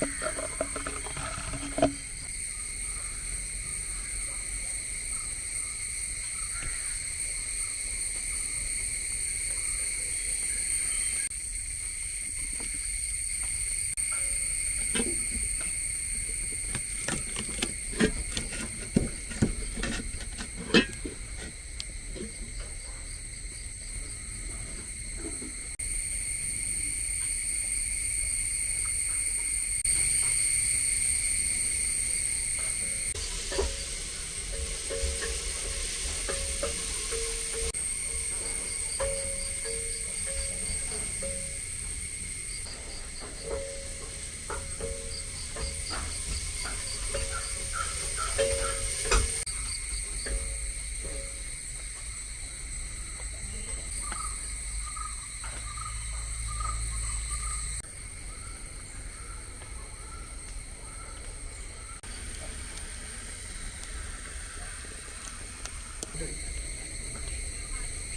Bye-bye.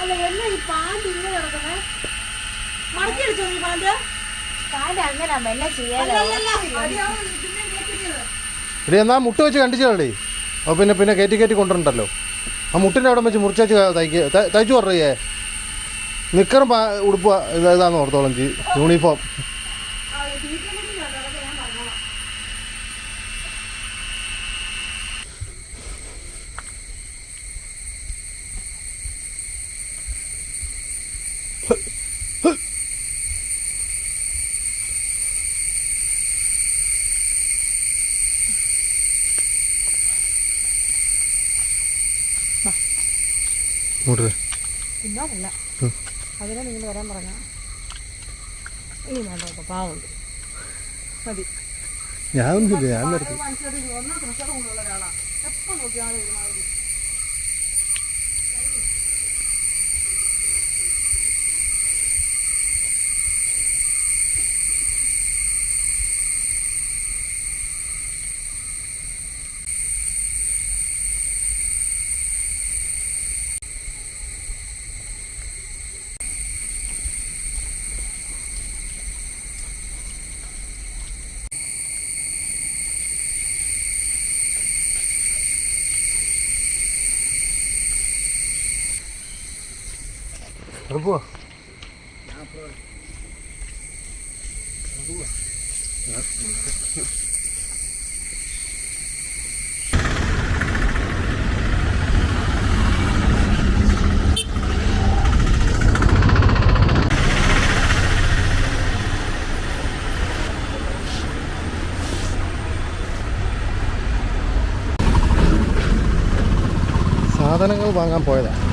അല്ല എന്നാ ഈ പാന്റ് ഇങ്ങനെ കിടക്കുന്നേ? മടക്കി അടിച്ചോ നീ പാന്റ് കാര്യം അങ്ങനെ എന്നെ ചെയ്യാൻ എന്നാ മുട്ട വെച്ച് കണ്ടിച്ചോളേ അപ്പോൾ പിന്നെ പിന്നെ കയറ്റി കയറ്റി കൊണ്ടുണ്ടല്ലോ ആ മുട്ടിന്റെ അവിടെ വെച്ച് മുറിച്ചു തയ്ക്കുക ത- തയ്ച്ചു പറയേ നിക്കറും ഉടുപ്പ് ഇത് ഇതാന്ന് ഓർത്തോളം ജി യൂണിഫോം ഇങ്ങോട്ട് ഇന്നോടല്ല അതിനെ നിങ്ങൾ വരാൻ പറഞ്ഞ. ഇനി വേണ്ട കേട്ടോ പാവുണ്ട്. മതി. ഞാനൊന്നുമില്ല ഞാൻ നിർത്തി ഒന്നും പ്രഷർ കൊണ്ടുള്ള ഒരാളാ. എപ്പോ നോക്കിയാലും പോവാ സാധനങ്ങൾ വാങ്ങാൻ പോയതാ.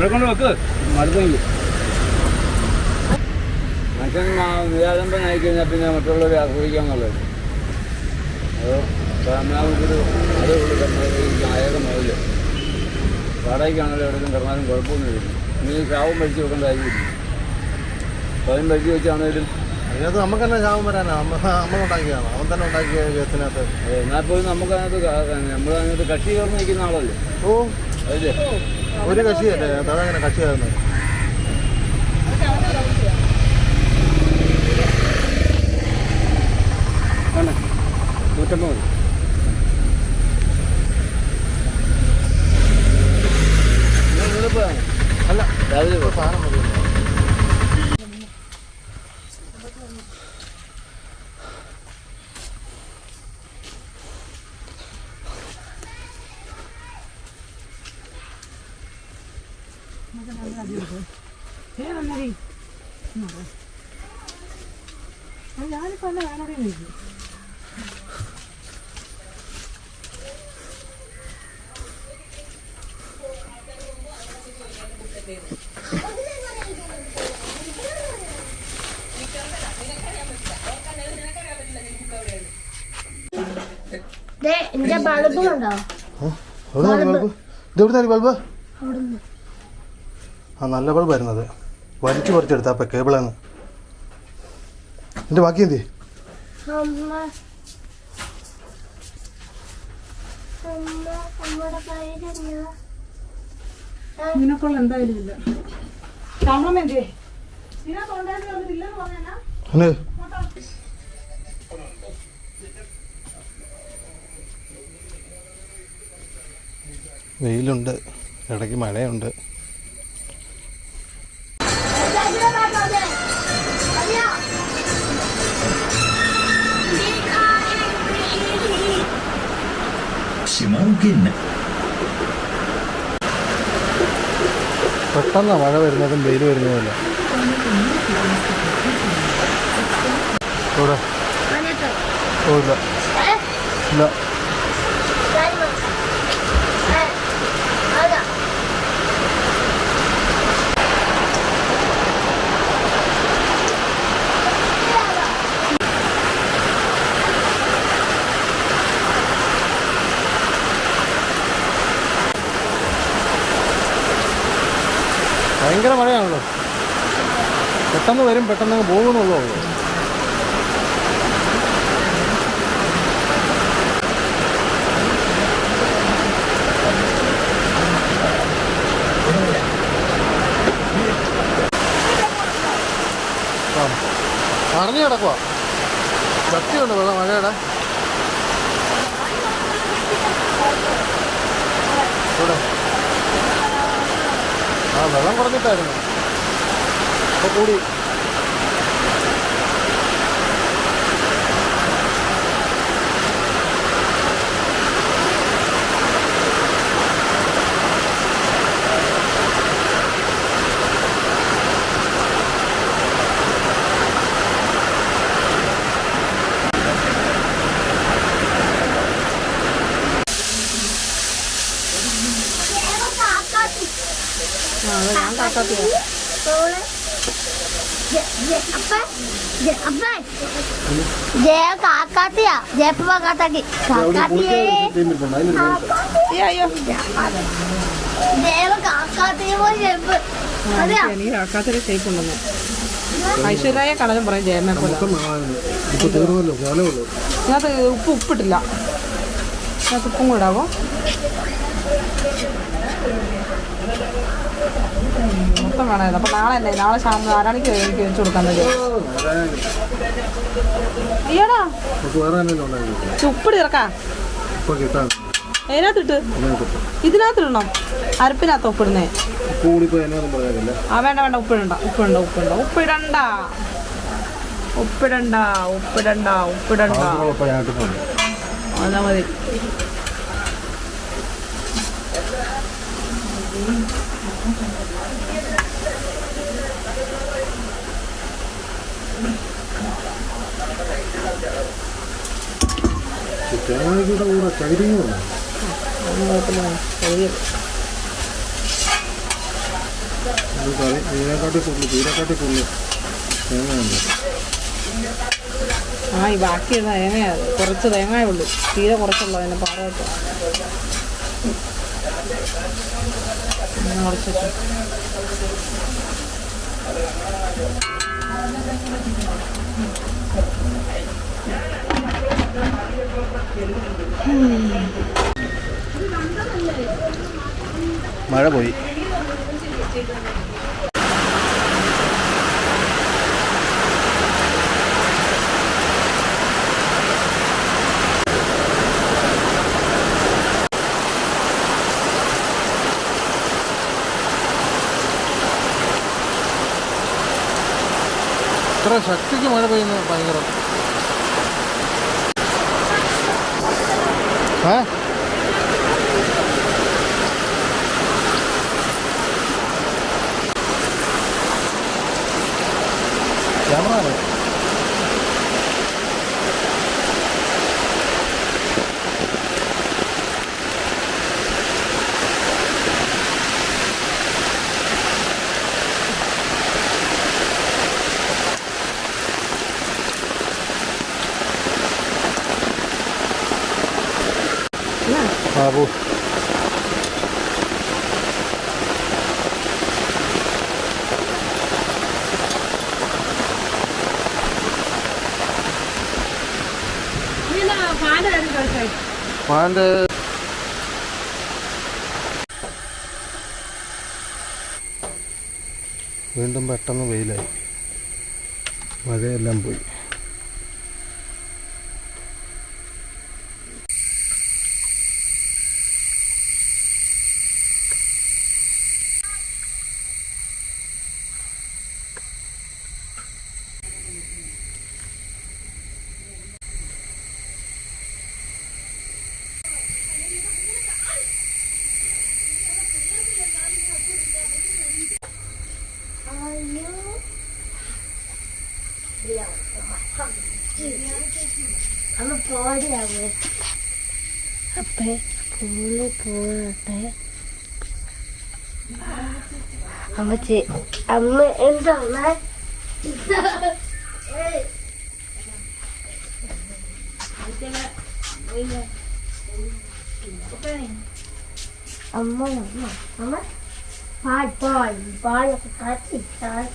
ഇവിടെ കൊണ്ട് വെക്ക്. മടുത്തെങ്കിൽ മനുഷ്യൻ നിരാലംബം നയിക്കഴിഞ്ഞാൽ പിന്നെ മറ്റുള്ളവരെ ആശ്രയിക്കാൻ എന്നുള്ളത് അത് നമുക്കൊരു അതേ ഉള്ളൂ നമ്മുടെ ആയത് മുതൽ വാടകയ്ക്കാണല്ലോ എവിടെയും കിടന്നാലും കുഴപ്പമൊന്നുമില്ല. നീ ശാവും പഠിച്ചു വെക്കേണ്ട കാര്യമില്ല. സ്വയം പഠിച്ച് വെച്ചാണേലും അതിനകത്ത് നമുക്ക് തന്നെ ശാപം വരാനാണ് അമ്മ അമ്മ ഉണ്ടാക്കിയതാണ്. അവൻ തന്നെ ഉണ്ടാക്കിയ കേസിനകത്ത്. എന്നാൽ പോലും നമുക്ക് അതിനകത്ത് നമ്മൾ അതിനകത്ത് കക്ഷി ചേർന്ന് നിൽക്കുന്ന ആളല്ലേ? ഓ. അതില്ലേ ഒരു കക്ഷിയല്ലേ അതങ്ങനെ കക്ഷിയായിരുന്നു നൂറ്റമ്പത് അല്ല രാവിലെ സാധനം മതി ഞാനിപ്പോ എന്നെ ബൾബ് ഇതെവിടുത്തെ ബൾബ്. ഇതെവിടുന്നാണ് ബൾബ്? ആ നല്ല ബൾബ് വരുന്നത് വലിച്ചു പറിച്ചെടുത്താ അപ്പം കേബിളാണ് എന്റെ ബാക്കി എന്തി? വെയിലുണ്ട്. ഇടയ്ക്ക് അമ്മയുടെ പെട്ടെന്ന് മഴ വരുന്നതും വെയിൽ വരുന്നതുമല്ല ഇവിടെ ഇല്ല. ഭയങ്കര മഴയാണല്ലോ. പെട്ടെന്ന് വരും പെട്ടെന്ന് അങ്ങ് പോകുന്നുള്ളൂ അറിഞ്ഞു കിടക്കുക ശക്തിയുണ്ട് വെള്ളം മഴയുടെ. ഇവിടെ. വെള്ളം കുറഞ്ഞിട്ടായിരുന്നു. അപ്പോൾ കൂടി ആ അത് ഞാൻ കാക്കാത്തിയാ ജയ കാക്കാത്തിയാ. ജയപ്പ കാത്താക്കി കാക്കാത്തിയേ. അയ്യോ. അയ്യോ ദേവ കാക്കാത്തിയെ പോലെ ജയപ്പ്. ആ, എനിക്ക് എനിക്ക് കാക്കാത്തിന്റെ ഷേപ്പ് ഉണ്ടെന്ന്. ഐശ്വര്യ കളരും പറയും ജയമേ പോലെ. ഇതിനകത്ത് ഉപ്പ് ഉപ്പിട്ടില്ല. ഞാൻ ഉപ്പും കൂടെ ഇടാവോ? മൊത്തം വേണമായിരുന്നു. അപ്പം നാളെ തന്നെ നാളെ ശാന്ത ആരാണിക്ക് എനിക്ക് വെച്ച് കൊടുക്കാൻ പറ്റും? അയ്യോടാ. ഉപ്പിട് ഇറക്കാ അതിനകത്തിട്ട്. ഇതിനകത്തിടണം? അരപ്പിനകത്ത് ഉപ്പിടുന്നേ. ആ വേണ്ട വേണ്ട ഉപ്പിടണ്ട ഉപ്പിടണ്ട ഉപ്പിടണ്ട. ഉപ്പിടണ്ട. ഉപ്പിടണ്ട ഉപ്പിടണ്ട ഉപ്പിടണ്ട. അതാ മതി. തേങ്ങയുടെ കൂടെ ഇത് കറി ഇതിനെക്കാട്ടി കൂടുതൽ തീരെക്കാട്ടി കൂടുതൽ തേങ്ങയുണ്ട് ആ ഈ ബാക്കിയുള്ള തേങ്ങയാ കുറച്ച് തേങ്ങയേ ഉള്ളൂ. തീരെ കുറച്ചുള്ളൂ അതിന് പാറോട്ട് കുറച്ച് മഴ പോയി. ഇത്ര ശക്തിക്ക് മഴ പെയ്യുന്നു ഭയങ്കരം. ഏ? ക്യാമറ പാന്റെ വീണ്ടും പെട്ടെന്ന് വെയിലായി. മഴയെല്ലാം പോയി. അമ്മ പോടിയാവേ അപ്പേ പൂള് പോട്ടെ അമ്മ ചെ അമ്മ എന്താണ് അമ്മ അമ്മ അമ്മ പാൽ പാൽ പാലൊക്കെ കാച്ചി ചായ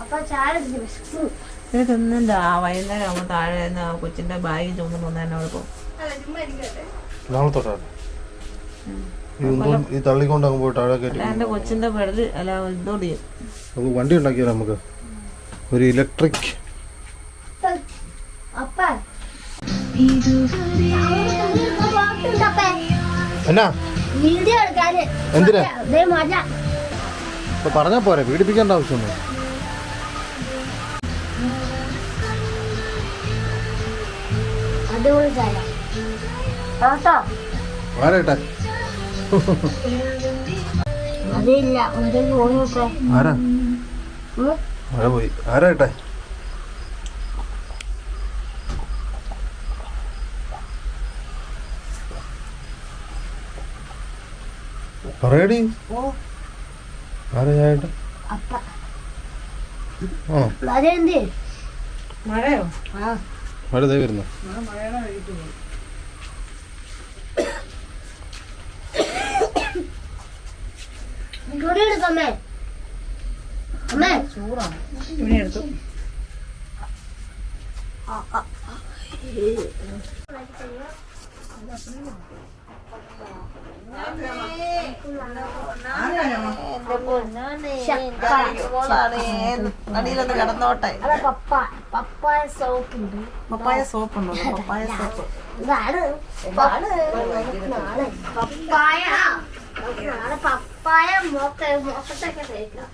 അപ്പൊ ചായ കുടിച്ചു ഇത് തിന്നില്ല ആ വൈകുന്നേരം ആകുമ്പോൾ താഴെ കൊച്ചിന്റെ ബാഗ് ചുമന്ന് വന്നാൽ എന്നോട് പോകും. നാളെ തൊട്ടാണ് ഈ തള്ളിക്കൊണ്ട് അങ്ങ് പോയി താഴെ കയറ്റി എന്റെ കൊച്ചിന്റെ പെടൽ അല്ല ഇതോടി നമുക്ക് വണ്ടി ഉണ്ടാക്കിയാലോ നമുക്ക്? ഒരു ഇലക്ട്രിക്. അപ്പ. എന്നാ? എന്തിനാ? ദേ മജ. ഇപ്പൊ പറഞ്ഞാ പോരെ പീഡിപ്പിക്കേണ്ട ആവശ്യമൊന്നും അടിപൊളി സ്ഥലം കേട്ടോ ആരാട്ടെ? അതില്ല ഒരു പോയിട്ട് ആരാ? മഴ പോയി? ആരാട്ടെ? പറയടി. ആരാ ചായട്ടെ അപ്പ. ആ അതെന്തേ? മഴയോ? മഴ ദേ വരുന്നു. അടിയിലൊന്ന് കിടന്നോട്ടെ. പപ്പ. പപ്പായ സോപ്പ് ഉണ്ട്. പപ്പായ സോപ്പ് ഉണ്ടോ? പപ്പായ സോപ്പ്. ഇതാണ് പപ്പായ. നാളെ പപ്പായ മോക്ക മോക്കത്തൊക്കെ തേക്കാം